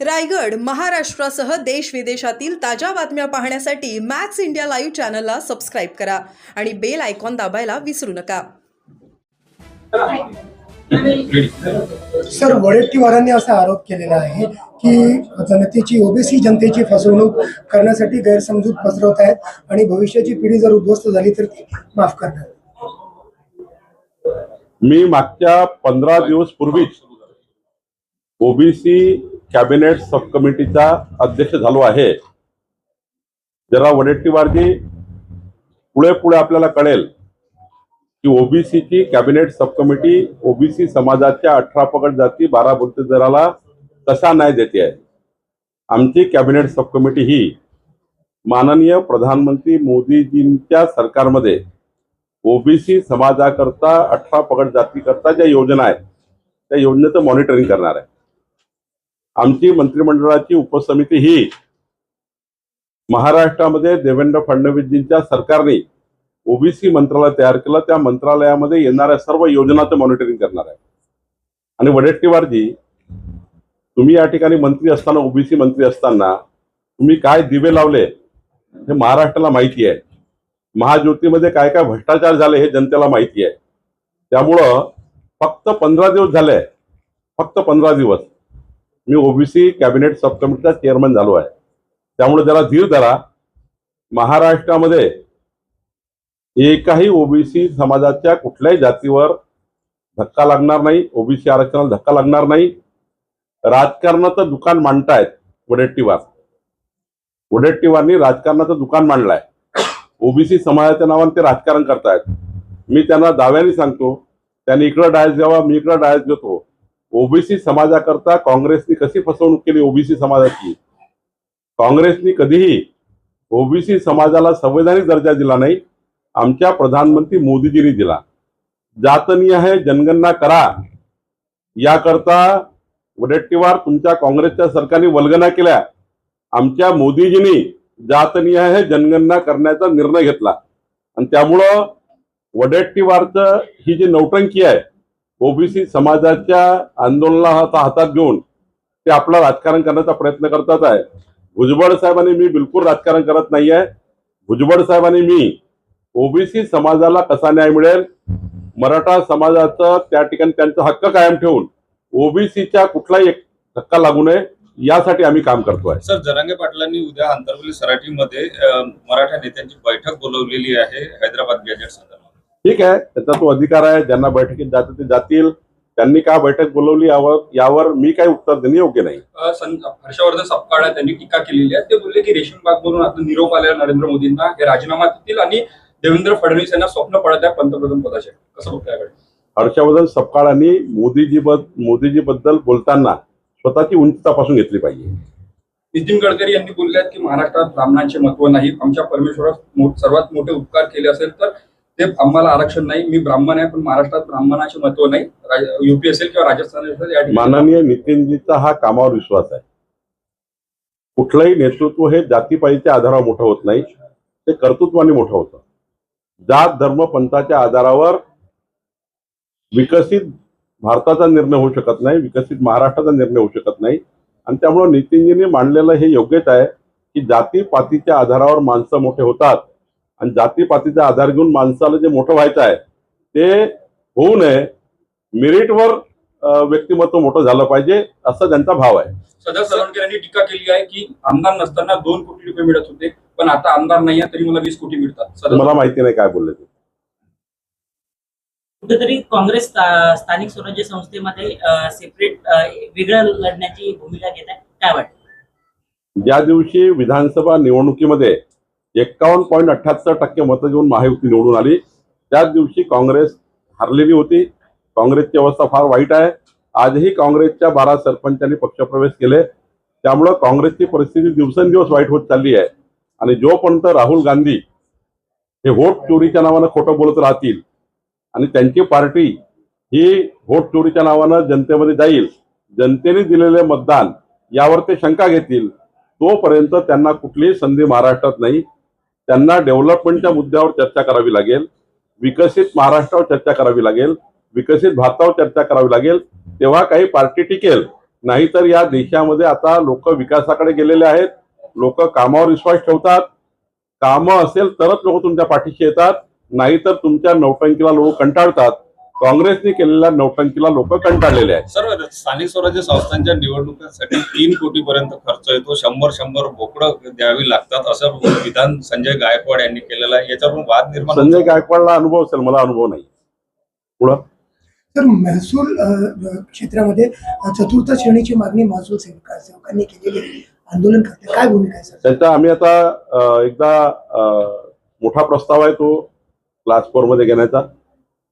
रायगड महाराष्ट्रासह देश विदेशातील ताज्या बातम्या पाहण्यासाठी मॅक्स इंडिया लाईव्ह चॅनलला सबस्क्राईब करा आणि बेल आयकॉन दाबायला विसरू नका. सर वडेट्टीवारांनी असा आरोप केलेला आहे की जनतेची ओबीसी जनतेची फसवणूक करण्यासाठी गैरसमजूत पसरवत आहेत आणि भविष्याची पिढी जर उद्ध्वस्त झाली तर ती माफ करणार. मी मागच्या पंधरा दिवस पूर्वीच ओबीसी कॅबिनेट सब कमिटीचा अध्यक्ष झालो आहे. जरा वडेट्टीवारजी पुढे पुढे आपल्याला कळेल की ओबीसीची कॅबिनेट सब कमिटी ओबीसी समाजाच्या अठरा पगड जाती बारा बुद्ध दराला कसा न्याय देते आहे? आमची कॅबिनेट सब कमिटी ही माननीय प्रधानमंत्री मोदीजींच्या सरकारमध्ये ओबीसी समाजाकरता अठरा पगड जातीकरता ज्या योजना आहेत त्या योजनेचं मॉनिटरिंग करणार आहे. आमची मंत्रिमंडळाची उपसमिती ही महाराष्ट्रामध्ये देवेंद्र फडणवीसजींच्या सरकारने ओबीसी मंत्रालय तयार केलं. त्या मंत्रालयामध्ये येणाऱ्या सर्व योजनाचं मॉनिटरिंग करणार आहे. आणि वडेट्टीवारजी तुम्ही या ठिकाणी मंत्री असताना ओबीसी मंत्री असताना तुम्ही काय दिवे लावले हे महाराष्ट्राला माहिती आहे. महाज्योतीमध्ये काय काय भ्रष्टाचार झाले हे जनतेला माहिती आहे. त्यामुळं फक्त पंधरा दिवस झाले. फक्त पंधरा दिवस. मी ओबीसी कॅबिनेट सब कमिटीचा चेअरमन झालो आहे. त्यामुळे जरा धीर धरा. महाराष्ट्रामध्ये एकाही ओबीसी समाजाच्या कुठल्याही जातीवर धक्का लागणार नाही ओबीसी आरक्षणाला धक्का लागणार नाही. राजकारणाचं दुकान मांडतायत वडेट्टीवार. वडेट्टीवारनी राजकारणाचं दुकान मांडलंय. ओबीसी समाजाच्या नावाने ते राजकारण करतायत. मी त्यांना दाव्याने सांगतो त्यांनी इकडं डायस द्यावा मी इकडं डायस देतो. ओबीसी समाजाकरता काँग्रेसनी कशी फसवणूक केली ओबीसी समाजाची? काँग्रेसनी कधीही ओबीसी समाजाला संवैधानिक दर्जा दिला नाही आमच्या प्रधानमंत्री मोदीजींनी दिला. जातनीय आहे जनगणना करा. याकरता वडेट्टीवार तुमच्या काँग्रेसच्या सरकारने वल्गना केल्या. आमच्या मोदीजींनी जातनीय आहे जनगणना करण्याचा निर्णय घेतला. आणि त्यामुळं वडेट्टीवारचं ही जी नौटंकी आहे ओबीसी समाजाच्या आंदोलनाला हातात घेऊन ते आपलं राजकारण करण्याचा प्रयत्न करतात आहे. भुजबळ साहेबांनी मी बिलकुल राजकारण करत नाही आहे भुजबळ साहेबांनी मी ओबीसी समाजाला कसा न्याय मिळेल? मराठा समाजाचं त्या ठिकाणी त्यांचा हक्क कायम ठेवून ओबीसीच्या कुठलाही एक धक्का लागू नये यासाठी आम्ही काम करतोय. सर जरांगे पाटलांनी उद्या आंतरवली सराठीमध्ये मराठा नेत्यांची बैठक बोलवलेली आहे हैदराबाद गॅजेट संदर्भात ठीक आहे त्याचा तो अधिकार आहे ज्यांना बैठकीत जातं ते जातील. त्यांनी का बैठक बोलवली यावर यावर मी काही उत्तर देणे योग्य नाही. हर्षवर्धन सपकाळ त्यांनी टीका केलेली आहे. ते बोलले की रेशीम बागवरून आता निरोप आल्या नरेंद्र मोदींना हे राजीनामा देतील आणि देवेंद्र फडणवीस यांना स्वप्न पडत आहे पंतप्रधान पदाचे. कसं बघताय याकडे? हर्षवर्धन सपकाळांनी मोदीजी मोदीजी बद्दल बोलताना स्वतःची उंची तपासून घेतली पाहिजे. नितीन गडकरी यांनी बोलले की महाराष्ट्रात ब्राह्मणांचे महत्त्व नाही. आमच्या परमेश्वरात सर्वात मोठे उपकार केले असेल तर ते आम्हाला आरक्षण नाही. मी ब्राह्मण आहे पण महाराष्ट्रात ब्राह्मणाचे महत्त्व नाही. युपी असेल किंवा राजस्थान असेल या माननीय नितीनजीचा हा कामावर विश्वास आहे. कुठलंही नेतृत्व हे जातीपातीच्या आधारावर मोठं होत नाही. ते कर्तृत्वाने मोठं होतं. जात धर्म पंथाच्या आधारावर विकसित भारताचा निर्णय होऊ शकत नाही विकसित महाराष्ट्राचा निर्णय होऊ शकत नाही. आणि त्यामुळे नितीनजींनी मांडलेलं हे योग्यच आहे की जाती पातीच्या आधारावर माणसं मोठे होतात. आणि जातीपातीचा आधार घेऊन माणसाला जे मोठं व्हायचं आहे ते होऊ नये. मेरिटवर व्यक्तिमत्व मोठं झालं पाहिजे असा त्यांचा भाव आहे. सदा सलवणकर यांनी टीका केली आहे की आमदार नसताना दोन कोटी रुपये मिळत होते पण आता आमदार नाही तरी मला वीस कोटी मिळतात. मला माहिती नाही काय बोलले ते. कुठेतरी काँग्रेस स्था- स्थानिक स्वराज्य संस्थेमध्ये सेपरेट वेगळं लढण्याची भूमिका घेत आहे. काय वाटतं? ज्या दिवशी विधानसभा निवडणुकीमध्ये एक्कावन्न पॉईंट अठ्याहत्तर टक्के मतं घेऊन महायुती निवडून आली. त्याच दिवशी काँग्रेस हरलेली होती. काँग्रेसची अवस्था फार वाईट आहे. आजही काँग्रेसच्या बारा सरपंचांनी पक्षप्रवेश केले. त्यामुळं काँग्रेसची परिस्थिती दिवसेंदिवस वाईट होत चालली आहे. आणि जोपर्यंत राहुल गांधी हे व्होट चोरीच्या नावानं खोटं बोलत राहतील आणि त्यांची पार्टी ही व्होट चोरीच्या नावानं जनतेमध्ये जाईल जनतेने दिलेले मतदान यावर ते शंका घेतील तोपर्यंत त्यांना कुठलीही संधी महाराष्ट्रात नाही. त्यांना डेव्हलपमेंटच्या मुद्द्यावर चर्चा करावी लागेल विकसित महाराष्ट्रावर चर्चा करावी लागेल विकसित भारतावर चर्चा करावी लागेल तेव्हा काही पार्टी टिकेल. नाहीतर या देशामध्ये आता लोक विकासाकडे गेलेले आहेत लोक कामावर विश्वास ठेवतात. कामं असेल तरच लोक तुमच्या पाठीशी येतात नाहीतर तुमच्या नौटंकीला लोक कंटाळतात. काँग्रेसने केलेल्या नौटंकीला लोक कंटाळलेले आहेत. सर्व स्थानिक स्वराज्य संस्थांच्या निवडणुकांसाठी तीन कोटी पर्यंत खर्च येतो. शंभर शंभर बोकडं द्यावी लागतात असं विधान संजय गायकवाड यांनी केलेलं आहे. याच्यावरून वाद निर्माण. संजय गायकवाडला अनुभव असेल मला अनुभव नाही. पुढं? तर महसूल क्षेत्रामध्ये चतुर्थ श्रेणीची मागणी महसूल सेवका सेवकांनी केलेली आहे. आंदोलन करते काय भूमिका आहे सर? त्यांचा आम्ही आता एकदा मोठा प्रस्ताव आहे तो क्लास फोरमध्ये घेण्याचा.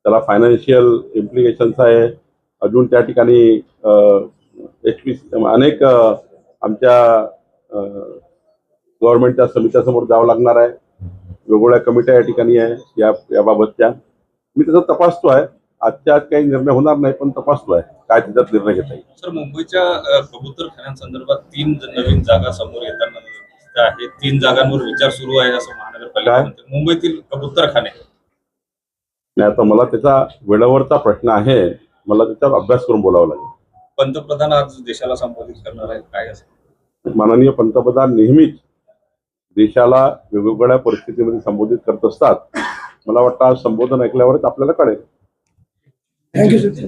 त्याला फायनान्शियल इम्प्लिकेशन्स आहे. अजून त्या ठिकाणी एच पी अनेक आमच्या गव्हर्नमेंटच्या समित्यासमोर जावं लागणार आहे. वेगवेगळ्या कमिट्या या ठिकाणी आहे या याबाबतच्या. मी त्याचा तपासतो आहे. आजच्या आज काही निर्णय होणार नाही पण तपासतो आहे. काय त्याच्यात निर्णय घेता येईल. सर मुंबईच्या अ, कबूतरखान्यांसंदर्भात तीन नवीन जागा समोर येताना दिसत आहे. तीन जागांवर विचार सुरू आहे असं महानगरपालिका. मुंबईतील कबूतरखाने. नाही आता मला त्याचा वेळेवरचा प्रश्न आहे मला त्याच्यावर अभ्यास करून बोलावं लागेल. पंतप्रधान आज देशाला संबोधित करणार आहेत काय असं माननीय पंतप्रधान नेहमीच देशाला वेगवेगळ्या परिस्थितीमध्ये संबोधित करत असतात. मला वाटतं आज संबोधन ऐकल्यावरच आपल्याला कळेल. Thank you sir